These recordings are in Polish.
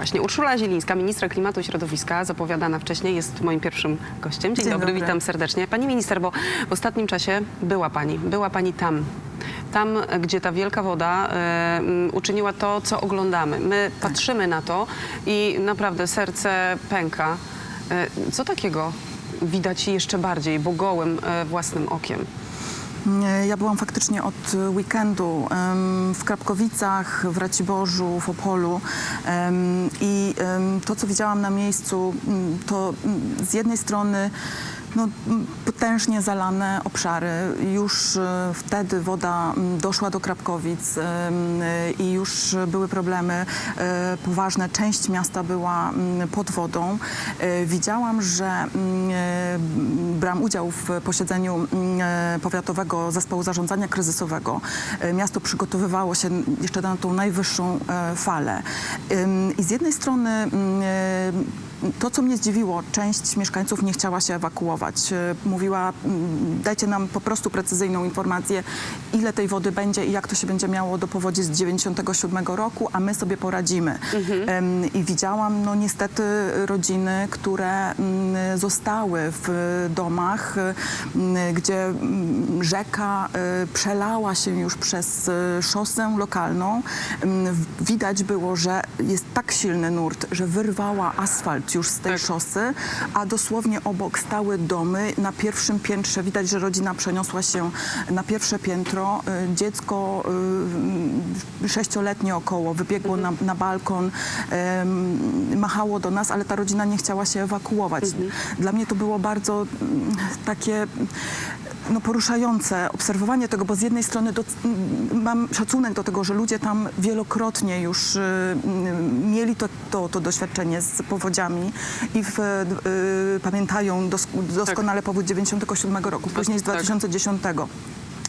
Właśnie Urszula Zielińska, ministra klimatu i środowiska, zapowiadana wcześniej, jest moim pierwszym gościem. Dzień, Dzień dobry, dobry. witam serdecznie. Pani minister, bo w ostatnim czasie była pani, była pani tam. Tam, gdzie ta wielka woda m, uczyniła to, co oglądamy. My patrzymy na to i naprawdę serce pęka. E, co takiego widać jeszcze bardziej, bo gołym e, własnym okiem? Nie, Ja byłam faktycznie od weekendu w Krapkowicach, w Raciborzu, w Opolu. I to, co widziałam na miejscu, m, to m, z jednej strony no, potężnie zalane obszary. Już e, wtedy woda doszła do Krapkowic e, i już były problemy e, poważne. Część miasta była pod wodą. Widziałam, że brałam udział w posiedzeniu Powiatowego Zespołu Zarządzania Kryzysowego. Miasto przygotowywało się jeszcze na tą najwyższą falę. I z jednej strony to, co mnie zdziwiło, część mieszkańców nie chciała się ewakuować. E, Mówiła, mm, dajcie nam po prostu precyzyjną informację, ile tej wody będzie i jak to się będzie miało do powodzi z 97 roku, a my sobie poradzimy. Em, I widziałam, no niestety, rodziny, które mm, zostały w domach, mm, gdzie mm, rzeka e, przelała się już przez e, szosę lokalną. Widać było, że jest tak silny nurt, że wyrwała asfalt już z tej Tak. szosy, a dosłownie obok stały domy. Na pierwszym piętrze widać, że rodzina przeniosła się na pierwsze piętro. E, Dziecko e, sześcioletnie około wybiegło na, na balkon, machało do nas, ale ta rodzina nie chciała się ewakuować. Dla mnie to było bardzo mm, takie no, poruszające obserwowanie tego, bo z jednej strony doc- m, mam szacunek do tego, że ludzie tam wielokrotnie już y, m, mieli to, to, to doświadczenie z powodziami i w, y, pamiętają dos- doskonale powód 97 roku, później z tak.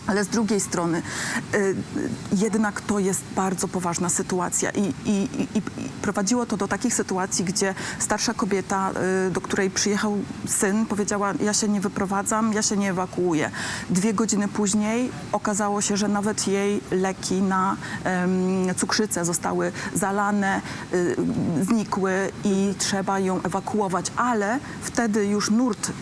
2010. Ale z drugiej strony y, jednak to jest bardzo poważna sytuacja i, i, i, prowadziło to do takich sytuacji, gdzie starsza kobieta, y, do której przyjechał syn, powiedziała, ja się nie wyprowadzam, ja się nie ewakuuję. Dwie godziny później okazało się, że nawet jej leki na cukrzycę zostały zalane, y, znikły i trzeba ją ewakuować, ale wtedy już nurt y,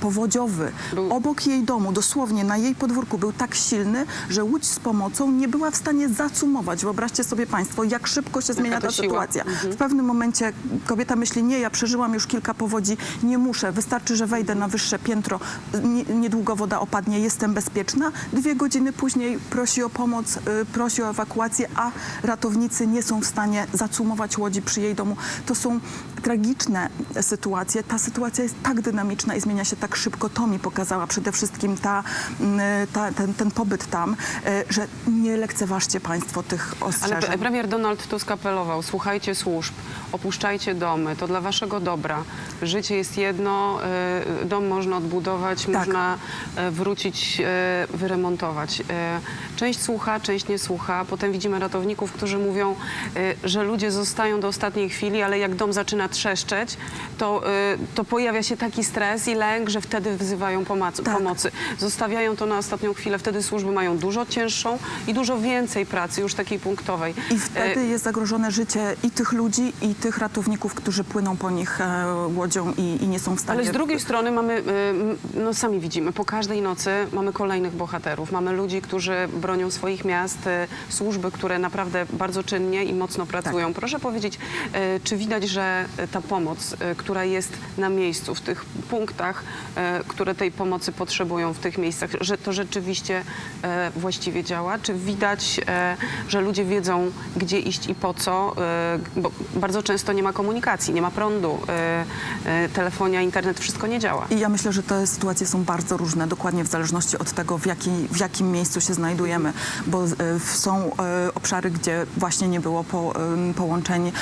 powodziowy obok jej domu, dosłownie na jej podwórku był tak silny, że łódź z pomocą nie była w stanie zacumować. Wyobraźcie sobie Państwo, jak szybko się zmienia ta siła. sytuacja. W pewnym momencie kobieta myśli, nie, ja przeżyłam już kilka powodzi, nie muszę, wystarczy, że wejdę na wyższe piętro, nie, niedługo woda opadnie, jestem bezpieczna. Dwie godziny później prosi o pomoc, y, prosi o ewakuację, a ratownicy nie są w stanie zacumować łodzi przy jej domu. To są tragiczne sytuacje. Ta sytuacja jest tak dynamiczna i zmienia się tak szybko. To mi pokazała przede wszystkim ta, mm, ta, ten, ten pobyt tam, y, że nie lekceważcie Państwo tych Ale ostrzeżeń. pre- premier Donald Tusk apelował, słuchajcie służb, opuszczajcie domy, to dla waszego dobra. Życie jest jedno, y, dom można odbudować, Tak. można y, wrócić, wyremontować. Część słucha, część nie słucha. Potem widzimy ratowników, którzy mówią, że ludzie zostają do ostatniej chwili, ale jak dom zaczyna trzeszczeć, to, to pojawia się taki stres i lęk, że wtedy wzywają pomocy. Tak. pomocy. Zostawiają to na ostatnią chwilę, wtedy służby mają dużo cięższą i dużo więcej pracy, już takiej punktowej. I wtedy E, jest zagrożone życie i tych ludzi, i tych ratowników, którzy płyną po nich e, łodzią i, i nie są w stanie... Ale z drugiej strony mamy, y, no sami widzimy, po każdej nocy mamy kolejnych bohaterów. Mamy ludzi, którzy bronią swoich miast, służby, które naprawdę bardzo czynnie i mocno pracują. Tak. Proszę powiedzieć, czy widać, że ta pomoc, która jest na miejscu, w tych punktach, które tej pomocy potrzebują w tych miejscach, że to rzeczywiście y, właściwie działa? Czy widać, y, że ludzie wiedzą, gdzie iść i po co? Y, Bo bardzo często nie ma komunikacji, nie ma prądu, telefonia, internet, wszystko nie działa. I ja myślę, że te sytuacje są bardzo różne, dokładnie w zależności od tego, w, jakiej, w jakim miejscu się znajdujemy, bo e, są e, obszary, gdzie właśnie nie było po, połączeń,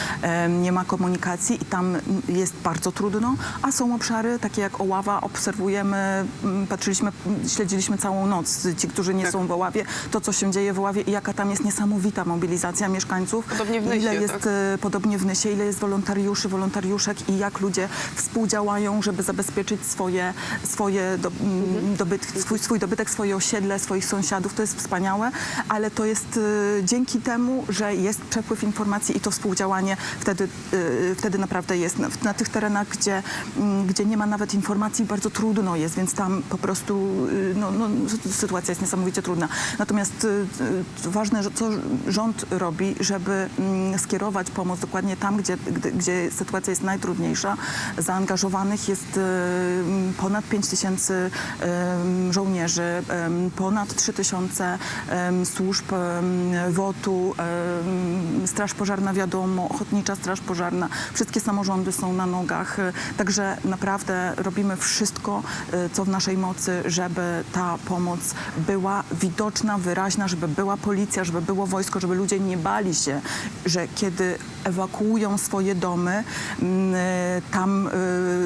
nie ma komunikacji i tam jest bardzo trudno, a są obszary takie jak Oława, obserwujemy, patrzyliśmy, śledziliśmy całą noc, ci, którzy nie Tak. są w Oławie, to co się dzieje w Oławie i jaka tam jest niesamowita mobilizacja mieszkańców. Podobnie w ile Nysie, jest tak? e, podobnie w Nysie, ile jest wolontariuszy, wolontariuszek i jak ludzie współdziałają, żeby zabezpieczyć swoje, swoje do, Mhm. dobyt, swój, swój dobytek, swoje osiedle, swoich sąsiadów. To jest wspaniałe, ale to jest e, dzięki temu, że jest przepływ informacji i to współdziałanie wtedy, e, wtedy naprawdę jest. Na, na tych terenach, gdzie, gdzie nie ma nawet informacji, bardzo trudno jest, więc tam po prostu no, no, sytuacja jest niesamowicie trudna. Natomiast e, e, ważne, co rząd robi, żeby mm, skierować pomoc dokładnie tam, gdzie, gdzie sytuacja jest najtrudniejsza. Zaangażowanych jest e, m, ponad 5 tysięcy żołnierzy, ponad 3 tysiące służb WOT-u, Straż Pożarna wiadomo, Ochotnicza Straż Pożarna, wszystkie samorządy są na nogach, także naprawdę robimy wszystko, co w naszej mocy, żeby ta pomoc była widoczna, wyraźna, żeby była policja, żeby było wojsko, żeby ludzie nie bali się, że kiedy ewakuują swoje domy, mm, e, tam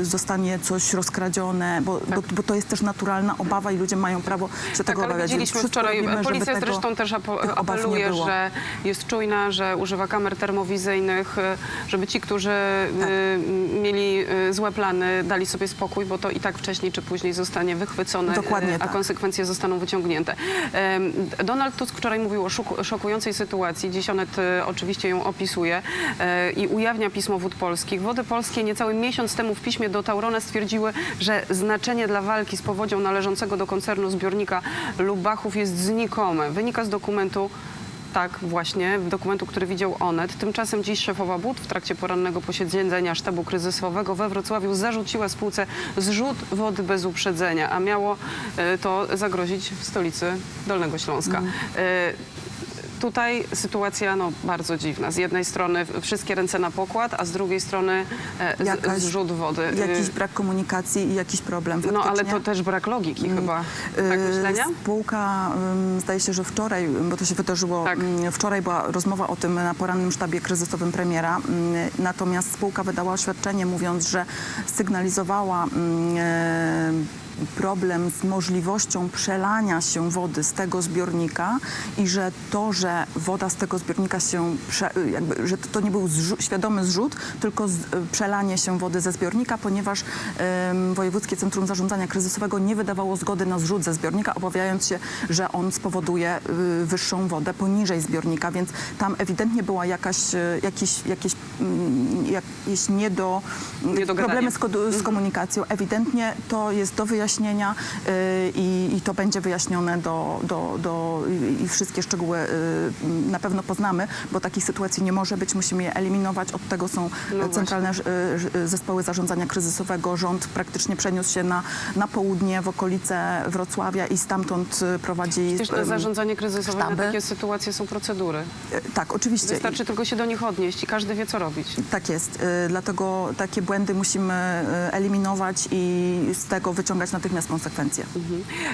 e, zostanie coś rozkradzione, bo, bo, bo to jest też naturalna obawa i ludzie mają prawo się Tak, tego ale obawiać. widzieliśmy wczoraj, robimy, policja tego- zresztą też apeluje, że jest czujna, że używa kamer termowizyjnych, y, żeby ci, którzy Tak. mieli złe plany, dali sobie spokój, bo to i tak wcześniej czy później zostanie wychwycone, Dokładnie a tak. konsekwencje zostaną wyciągnięte. Donald Tusk wczoraj mówił o szoku- szokującej sytuacji. Dziś Onet y, oczywiście ją opisuje i ujawnia pismo Wód Polskich. Wody Polskie niecały miesiąc temu w piśmie do Taurona stwierdziły, że znaczenie dla walki z powodzią należącego do koncernu zbiornika Lubachów jest znikome. Wynika z dokumentu tak, właśnie, dokumentu, który widział Onet. Tymczasem dziś szefowa BUD w trakcie porannego posiedzenia sztabu kryzysowego we Wrocławiu zarzuciła spółce zrzut wody bez uprzedzenia, a miało e, to zagrozić w stolicy Dolnego Śląska. E, Tutaj sytuacja no, bardzo dziwna. Z jednej strony wszystkie ręce na pokład, a z drugiej strony e, Jakaś- zrzut wody. Jakiś E, brak komunikacji i jakiś problem no ale faktycznie. to też brak logiki chyba. Tak Y, myślenia? Spółka, ym, zdaje się, że wczoraj, bo to się wydarzyło, Tak. ym, wczoraj była rozmowa o tym na porannym sztabie kryzysowym premiera, ym, natomiast spółka wydała oświadczenie mówiąc, że sygnalizowała ym, e, problem z możliwością przelania się wody z tego zbiornika i że to, że woda z tego zbiornika się, prze, jakby, że to nie był świadomy zrzut, tylko z, przelanie się wody ze zbiornika, ponieważ em, Wojewódzkie Centrum Zarządzania Kryzysowego nie wydawało zgody na zrzut ze zbiornika, obawiając się, że on spowoduje y, wyższą wodę poniżej zbiornika, więc tam ewidentnie była jakaś, y, jakiś, jakieś, mm, jakieś niedo, Niedogadanie. problemy z, z komunikacją. Ewidentnie to jest do wyjaśnienia y, i, i to będzie wyjaśnione do, do, do i, wszystkie szczegóły y, na pewno poznamy, bo takich sytuacji nie może być, musimy je eliminować. Od tego są No centralne y, zespoły zarządzania kryzysowego. Rząd praktycznie przeniósł się na, na południe, w okolice Wrocławia i stamtąd prowadzi... Przecież na zarządzanie kryzysowe na takie sytuacje są procedury. Tak, oczywiście. Wystarczy tylko się do nich odnieść i każdy wie, co robić. Tak jest. Dlatego takie błędy musimy eliminować i z tego wyciągać natychmiast konsekwencje.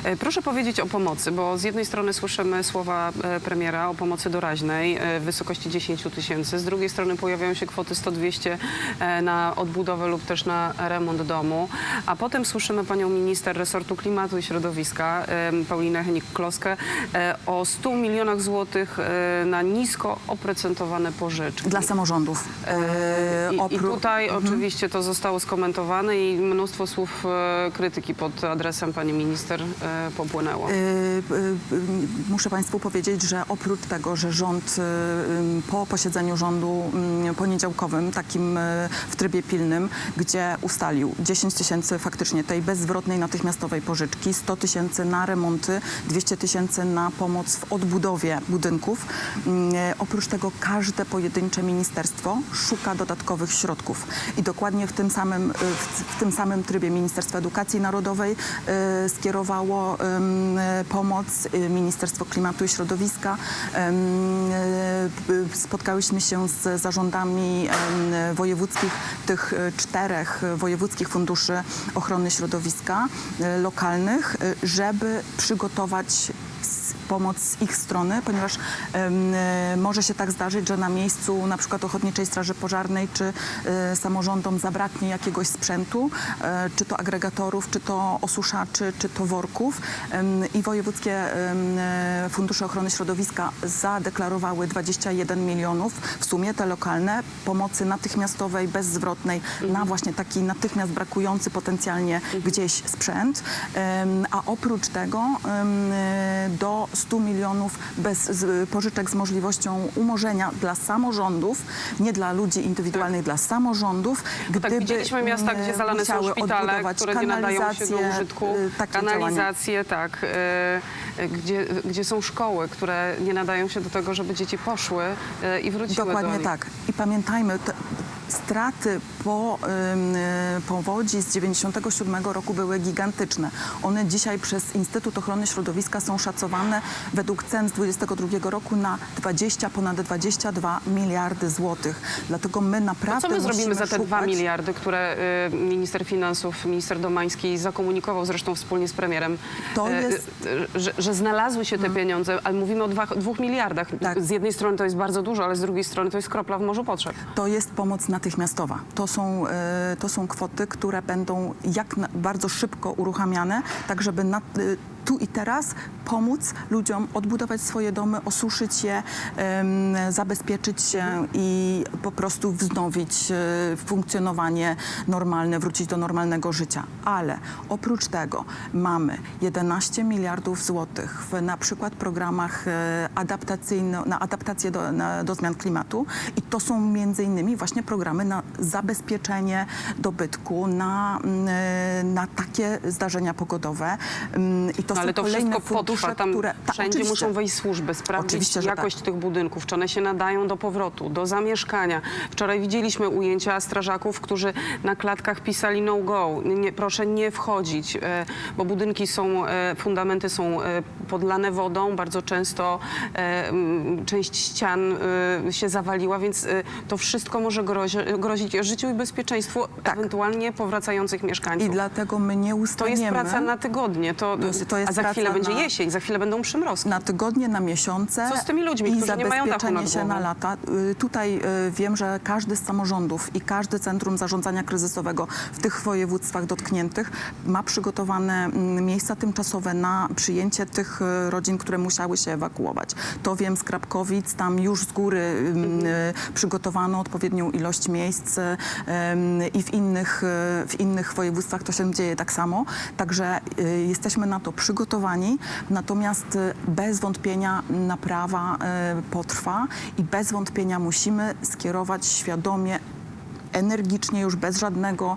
E, Proszę powiedzieć o pomocy, bo z jednej strony słyszymy słowa e, premiera o pomocy doraźnej e, w wysokości 10 tysięcy, z drugiej strony pojawiają się kwoty 100-200 e, na odbudowę lub też na remont domu, a potem słyszymy panią minister resortu klimatu i środowiska, Paulinę Henik-Kloskę, o 100 milionach złotych na nisko oprocentowane pożyczki. Dla samorządów. I, I tutaj oczywiście to zostało skomentowane i mnóstwo słów krytyki pod adresem pani minister e, popłynęło. Y, y, Muszę Państwu powiedzieć, że oprócz tego, że rząd po posiedzeniu rządu poniedziałkowym, takim w trybie pilnym, gdzie ustalił 10 tysięcy faktycznie tej bezzwrotnej natychmiastowej pożyczki, 100 tysięcy na remonty, 200 tysięcy na pomoc w odbudowie budynków. Oprócz tego każde pojedyncze ministerstwo szuka dodatkowych środków. I dokładnie w tym samym, w, tym samym trybie Ministerstwo Edukacji Narodowej y, skierowało ym, y, pomoc, y, Ministerstwo Klimatu i Środowiska. Y, Spotkałyśmy się z zarządami wojewódzkich, tych y, czterech wojewódzkich funduszy ochrony środowiska lokalnych, żeby przygotować pomoc z ich strony, ponieważ e, może się tak zdarzyć, że na miejscu na przykład Ochotniczej Straży Pożarnej czy e, samorządom zabraknie jakiegoś sprzętu, e, czy to agregatorów, czy to osuszaczy, czy to worków. I wojewódzkie fundusze ochrony środowiska zadeklarowały 21 milionów w sumie te lokalne pomocy natychmiastowej, bezzwrotnej na właśnie taki natychmiast brakujący potencjalnie gdzieś sprzęt. A oprócz tego do 100 milionów bez pożyczek z możliwością umorzenia dla samorządów, nie dla ludzi indywidualnych, dla samorządów. Bo tak, widzieliśmy miasta, mm, gdzie zalane są szpitale, które nie nadają się do użytku. y, takie działania. Kanalizacje, tak. y, Gdzie, gdzie są szkoły, które nie nadają się do tego, żeby dzieci poszły y, i wróciły do Dokładnie nich. tak. I pamiętajmy, straty po y, powodzi z 97 roku były gigantyczne. One dzisiaj przez Instytut Ochrony Środowiska są szacowane według cen z 22 roku na 20, ponad 22 miliardy złotych. Dlatego my To naprawdę co my zrobimy za te szukać... 2 miliardy, które y, minister finansów, minister Domański zakomunikował zresztą wspólnie z premierem, To y, jest- że, że znalazły się te pieniądze, ale mówimy o 2 miliardach. Tak. Z jednej strony to jest bardzo dużo, ale z drugiej strony to jest kropla w morzu potrzeb. To jest pomoc natychmiastowa. To są, e, to są kwoty, które będą jak bardzo szybko uruchamiane, tak żeby tu i teraz pomóc ludziom odbudować swoje domy, osuszyć je, zabezpieczyć się i po prostu wznowić e, funkcjonowanie normalne, wrócić do normalnego życia. Ale oprócz tego mamy 11 miliardów złotych w na przykład programach e, adaptacyjno, na adaptację do, na, do zmian klimatu i to są między innymi właśnie programy na zabezpieczenie dobytku, na, mm, e, na takie zdarzenia pogodowe. Mm, I to No, ale to wszystko fundusze, potrwa. Tam które... Tak, wszędzie oczywiście. muszą wejść służby, sprawdzić że jakość tak. tych budynków, czy one się nadają do powrotu, do zamieszkania. Wczoraj widzieliśmy ujęcia strażaków, którzy na klatkach pisali no go, nie, proszę nie wchodzić, e, bo budynki są, e, fundamenty są e, podlane wodą, bardzo często część ścian się zawaliła, więc to wszystko może grozi, grozić życiu i bezpieczeństwu ewentualnie powracających mieszkańców. Tak. I dlatego my nie To ustaniemy. jest praca na tygodnie, to, To jest- to jest a za chwilę będzie na- jesień, za chwilę będą przymrozki. na tygodnie, na miesiące. Co z tymi ludźmi, i którzy nie mają dachu zabezpieczenie nad się na lata. Y, Tutaj y, wiem, że każdy z samorządów i każdy centrum zarządzania kryzysowego w tych województwach dotkniętych ma przygotowane mm, miejsca tymczasowe na przyjęcie tych y, rodzin, które musiały się ewakuować. To wiem z Krapkowic, tam już z góry y, przygotowano odpowiednią ilość miejsc i w innych, w innych województwach to się dzieje tak samo. Także jesteśmy na to przygotowani, natomiast y, bez wątpienia naprawa y, potrwa i bez wątpienia musimy skierować świadomie energicznie, już bez żadnego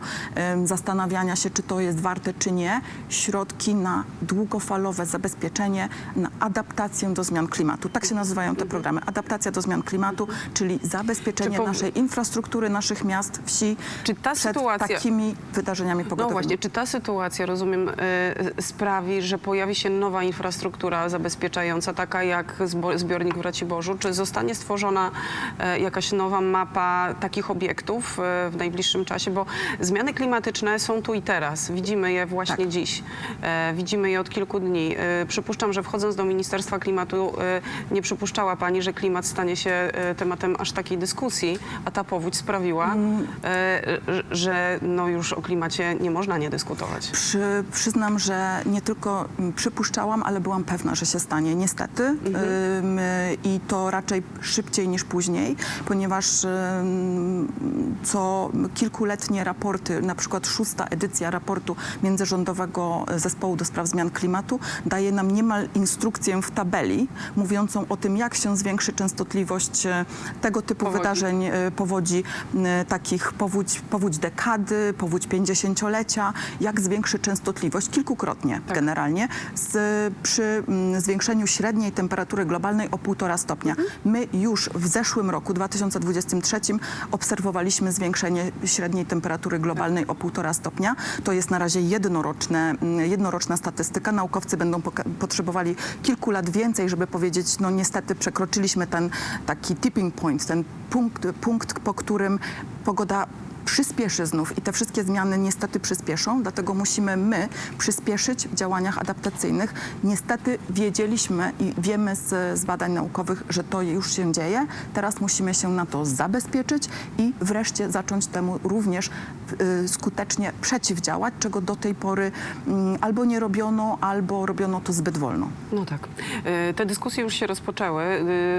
zastanawiania się, czy to jest warte, czy nie, środki na długofalowe zabezpieczenie, na adaptację do zmian klimatu. Tak się nazywają te programy. Adaptacja do zmian klimatu, czyli zabezpieczenie po- naszej infrastruktury, naszych miast, wsi Czy ta przed sytuacja- takimi wydarzeniami No pogodowymi. właśnie, czy ta sytuacja, rozumiem, y, sprawi, że pojawi się nowa infrastruktura zabezpieczająca, taka jak zbiornik w Raciborzu? Czy zostanie stworzona y, jakaś nowa mapa takich obiektów w najbliższym czasie? Bo zmiany klimatyczne są tu i teraz. Widzimy je właśnie Tak. dziś. E, Widzimy je od kilku dni. E, Przypuszczam, że wchodząc do Ministerstwa Klimatu e, nie przypuszczała Pani, że klimat stanie się e, tematem aż takiej dyskusji, a ta powódź sprawiła, e, że no już o klimacie nie można nie dyskutować. Przy, przyznam, że nie tylko mm, przypuszczałam, ale byłam pewna, że się stanie, niestety. Ym, I to raczej szybciej niż później, ponieważ co kilkuletnie raporty, na przykład szósta edycja raportu Międzyrządowego Zespołu do Spraw Zmian Klimatu daje nam niemal instrukcję w tabeli mówiącą o tym, jak się zwiększy częstotliwość e, tego typu Powodzi. wydarzeń e, powodzi, m, takich powódź, powódź dekady, powódź pięćdziesięciolecia, jak zwiększy częstotliwość kilkukrotnie Tak. generalnie z, przy zwiększeniu średniej temperatury globalnej o 1,5 stopnia. Mhm. My już w zeszłym roku, 2023, obserwowaliśmy zwiększenie średniej temperatury globalnej o 1,5 stopnia. To jest na razie jednoroczne, m, jednoroczna statystyka. Naukowcy będą potrzebowali kilku lat więcej, żeby powiedzieć, no niestety przekroczyliśmy ten taki tipping point, ten punkt, punkt po którym pogoda przyspieszy znów i te wszystkie zmiany niestety przyspieszą, dlatego musimy my przyspieszyć w działaniach adaptacyjnych. Niestety wiedzieliśmy i wiemy z, z badań naukowych, że to już się dzieje. Teraz musimy się na to zabezpieczyć i wreszcie zacząć temu również y, skutecznie przeciwdziałać, czego do tej pory mm, albo nie robiono, albo robiono to zbyt wolno. No tak. E, Te dyskusje już się rozpoczęły.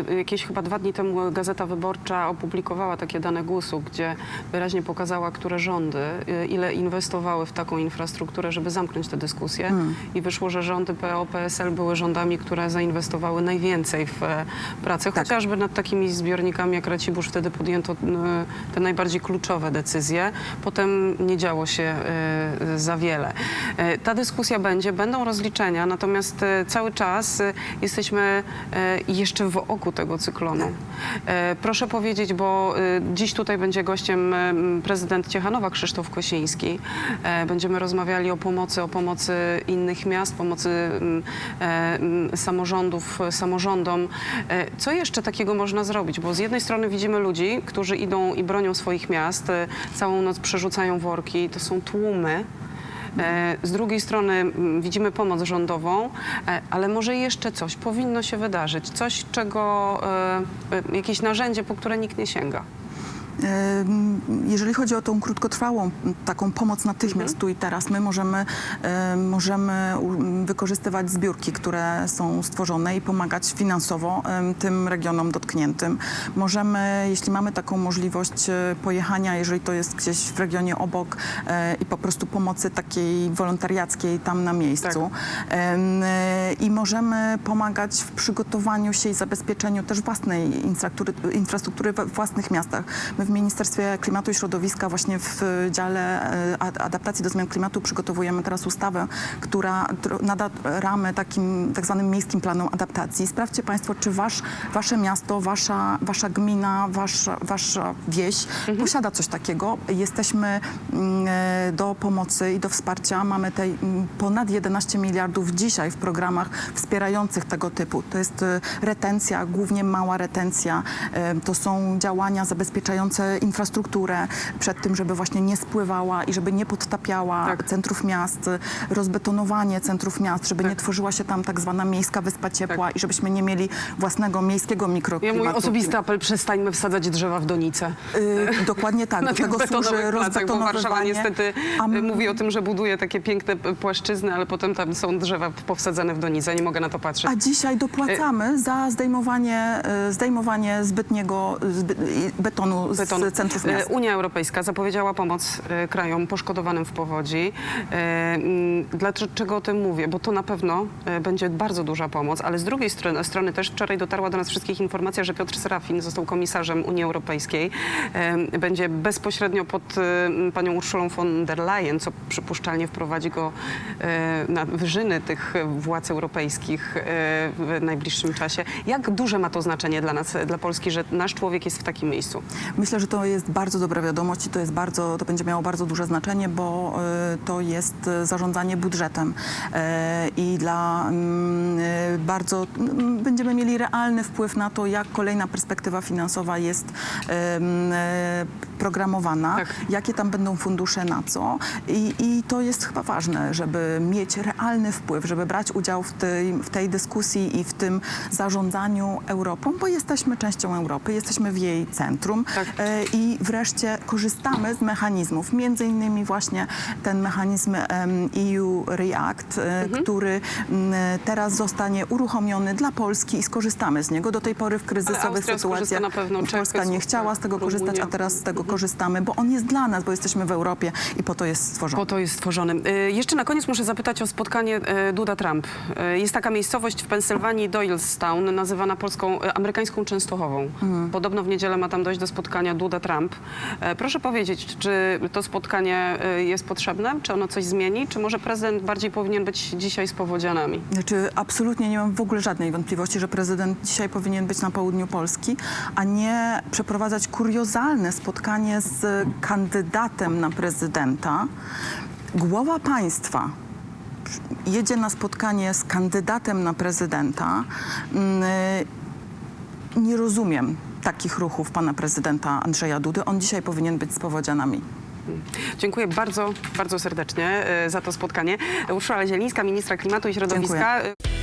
E, Jakieś chyba dwa dni temu Gazeta Wyborcza opublikowała takie dane GUS-u, gdzie wyraźnie pokazała, które rządy, e, ile inwestowały w taką infrastrukturę, żeby zamknąć tę dyskusję. I wyszło, że rządy PO, PSL były rządami, które zainwestowały najwięcej w e, pracę, Tak. chociażby nad takimi zbiornikami jak Racibórz. Wtedy podjęto te najbardziej kluczowe decyzje. Potem nie działo się e, za wiele. E, Ta dyskusja będzie, będą rozliczenia, natomiast cały czas jesteśmy jeszcze w oku tego cyklonu. Proszę powiedzieć, bo dziś tutaj będzie gościem prezydent Ciechanowa Krzysztof Kosiński. E, Będziemy rozmawiali o pomocy, o pomocy innych miast, pomocy m, e, m, samorządów, samorządom. E, Co jeszcze takiego można zrobić? Bo z jednej strony widzimy ludzi, którzy idą i bronią swoich miast, całą noc przerzucają worki, to są tłumy. Z drugiej strony mm, widzimy pomoc rządową, ale może jeszcze coś powinno się wydarzyć, coś, czego, jakieś narzędzie, po które nikt nie sięga. Jeżeli chodzi o tą krótkotrwałą taką pomoc natychmiast tu i teraz, my możemy, możemy wykorzystywać zbiórki, które są stworzone i pomagać finansowo tym regionom dotkniętym. Możemy, jeśli mamy taką możliwość e, pojechania, jeżeli to jest gdzieś w regionie obok e, i po prostu pomocy takiej wolontariackiej tam na miejscu. E, I możemy pomagać w przygotowaniu się i zabezpieczeniu też własnej infrastruktury, infrastruktury we własnych miastach. My w Ministerstwie Klimatu i Środowiska właśnie w dziale e, ad- adaptacji do zmian klimatu przygotowujemy teraz ustawę, która nada ramę takim tak zwanym miejskim planom adaptacji. Sprawdźcie Państwo, czy wasz, Wasze miasto, wasza, wasza gmina, wasza, wasza wieś posiada coś takiego. Jesteśmy mm, e, do pomocy i do wsparcia. Mamy tej mm, ponad 11 miliardów dzisiaj w programach wspierających tego typu. To jest e, retencja, głównie mała retencja. To są działania zabezpieczające infrastrukturę przed tym, żeby właśnie nie spływała i żeby nie podtapiała Tak. centrów miast, rozbetonowanie centrów miast, żeby Tak. nie tworzyła się tam tak zwana miejska wyspa ciepła i żebyśmy nie mieli własnego miejskiego Ja mikroklimatu. mój osobisty apel, przestańmy wsadzać drzewa w donice. Y, dokładnie tak. Do tego służy bo Warszawa niestety A m- y, mówi o tym, że buduje takie piękne płaszczyzny, ale potem tam są drzewa powsadzane w donice. Nie mogę na to patrzeć. A dzisiaj dopłacamy za zdejmowanie, y, zdejmowanie zbytniego zby, i betonu, z centrów miast. Unia Europejska zapowiedziała pomoc e, krajom poszkodowanym w powodzi. E, mm, Dlaczego o tym mówię? Bo to na pewno e, będzie bardzo duża pomoc, ale z drugiej strony, strony też wczoraj dotarła do nas wszystkich informacja, że Piotr Serafin został komisarzem Unii Europejskiej. Będzie bezpośrednio pod panią Urszulą von der Leyen, co przypuszczalnie wprowadzi go na wyżyny tych władz europejskich w najbliższym czasie. Jak duże ma to znaczenie dla nas, dla Polski, że nasz człowiek jest w takim miejscu? Myślę, że to jest bardzo dobra wiadomość i to jest bardzo, to będzie miało bardzo duże znaczenie, bo y, to jest y, zarządzanie budżetem y, i dla mm, bardzo mm, będziemy mieli realny wpływ na to, jak kolejna perspektywa finansowa jest programowana, Tak. jakie tam będą fundusze na co I, i to jest chyba ważne, żeby mieć realny wpływ, żeby brać udział w tej, w tej dyskusji i w tym zarządzaniu Europą, bo jesteśmy częścią Europy, jesteśmy w jej centrum Tak. E, i wreszcie korzystamy z mechanizmów, między innymi właśnie ten mechanizm EU React, e, Mhm. który teraz zostanie uruchomiony dla Polski i skorzystamy z niego. Do tej pory w kryzysowych sytuacjach Polska nie chciała z tego Rumunia. korzystać, a teraz z tego korzystamy, bo on jest dla nas, bo jesteśmy w Europie i po to jest stworzony. Po to jest stworzony. Y, Jeszcze na koniec muszę zapytać o spotkanie y, Duda-Trump. Y, Jest taka miejscowość w Pensylwanii, Doylestown, nazywana polską, amerykańską Częstochową. Podobno w niedzielę ma tam dojść do spotkania Duda-Trump. E, Proszę powiedzieć, czy to spotkanie y, jest potrzebne? Czy ono coś zmieni? Czy może prezydent bardziej powinien być dzisiaj z powodzianami? Znaczy, absolutnie nie mam w ogóle żadnej wątpliwości, że prezydent dzisiaj powinien być na południu Polski, a nie przeprowadzać kuriozalne spotkanie z kandydatem na prezydenta. Głowa państwa jedzie na spotkanie z kandydatem na prezydenta. Mm, Nie rozumiem takich ruchów pana prezydenta Andrzeja Dudy. On dzisiaj powinien być z powodzianami. Dziękuję bardzo, bardzo serdecznie e, za to spotkanie. Urszula Zielińska, ministra klimatu i środowiska. E,